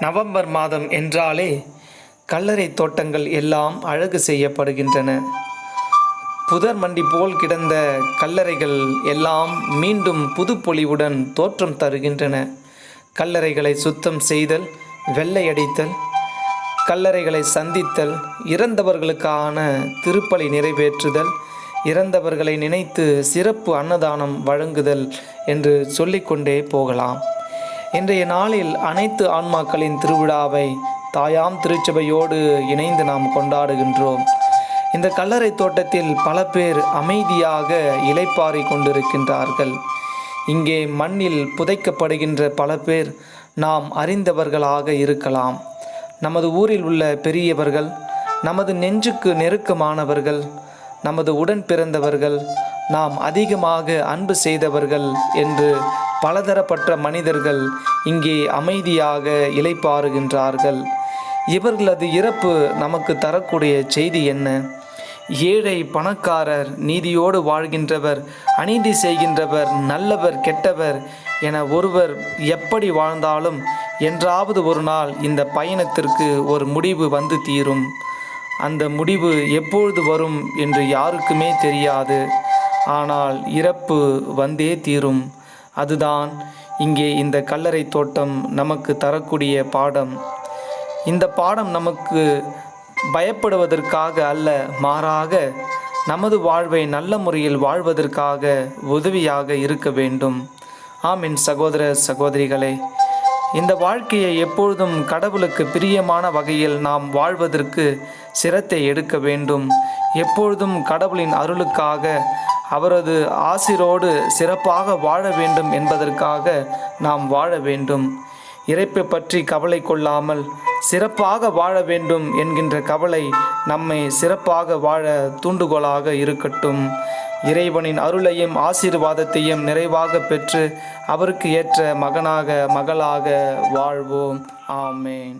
November மாதம் என்றாலே கல்லறை தோட்டங்கள் எல்லாம் அழகு செய்யப்படுகின்றன. புதர் மண்டி போல் கிடந்த கல்லறைகள் எல்லாம் மீண்டும் புதுப்பொலிவுடன் தோற்றம் தருகின்றன. கல்லறைகளை சுத்தம் செய்தல் வெள்ளையடித்தல் கல்லறைகளை சந்தித்தல் இறந்தவர்களுக்கான திருப்பலி நிறைவேற்றுதல் இறந்தவர்களை நினைத்து சிறப்பு அன்னதானம் வழங்குதல் என்று சொல்லிக்கொண்டே போகலாம். இன்றைய நாளில் அனைத்து ஆன்மாக்களின் திருவிழாவை தாயாம் திருச்சபையோடு இணைந்து நாம் கொண்டாடுகின்றோம். இந்த கல்லறை தோட்டத்தில் பல பேர் அமைதியாக இலைப்பாரி கொண்டிருக்கின்றார்கள். இங்கே மண்ணில் புதைக்கப்படுகின்ற பல பேர் நாம் அறிந்தவர்களாக இருக்கலாம். நமது ஊரில் உள்ள பெரியவர்கள் நமது நெஞ்சுக்கு நெருக்கமானவர்கள் நமது உடன் பிறந்தவர்கள் நாம் அதிகமாக அன்பு செய்தவர்கள் என்று பலதரப்பட்ட மனிதர்கள் இங்கே அமைதியாக இலைப்பாறுகின்றார்கள் இவர்களது இறப்பு நமக்கு தரக்கூடிய செய்தி என்ன? ஏழை பணக்காரர் நீதியோடு வாழ்கின்றவர் அநீதி செய்கின்றவர் நல்லவர் கெட்டவர் என ஒருவர் எப்படி வாழ்ந்தாலும் என்றாவது ஒரு நாள் இந்த பயணத்திற்கு ஒரு முடிவு வந்து தீரும். அந்த முடிவு எப்பொழுது வரும் என்று யாருக்குமே தெரியாது. ஆனால் இறப்பு வந்தே தீரும். அதுதான் இங்கே இந்த கல்லறை தோட்டம் நமக்கு தரக்கூடிய பாடம். இந்த பாடம் நமக்கு பயப்படுவதற்காக அல்ல மாறாக நமது வாழ்வை நல்ல முறையில் வாழ்வதற்காக உதவியாக இருக்க வேண்டும். ஆமின் சகோதர சகோதரிகளே. இந்த வாழ்க்கையை எப்பொழுதும் கடவுளுக்கு பிரியமான வகையில் நாம் வாழ்வதற்கு சிரத்தை எடுக்க வேண்டும். எப்பொழுதும் கடவுளின் அருளுக்காக அவரது ஆசிரோடு சிறப்பாக வாழ வேண்டும் என்பதற்காக நாம் வாழ வேண்டும். இறைப்பை பற்றி கவலை கொள்ளாமல் சிறப்பாக வாழ வேண்டும் என்கின்ற கவலை நம்மை சிறப்பாக வாழ தூண்டுகோலாக இருக்கட்டும். இறைவனின் அருளையும் ஆசீர்வாதத்தையும் நிறைவாக பெற்று அவருக்கு ஏற்ற மகனாக மகளாக வாழ்வோம். ஆமேன்.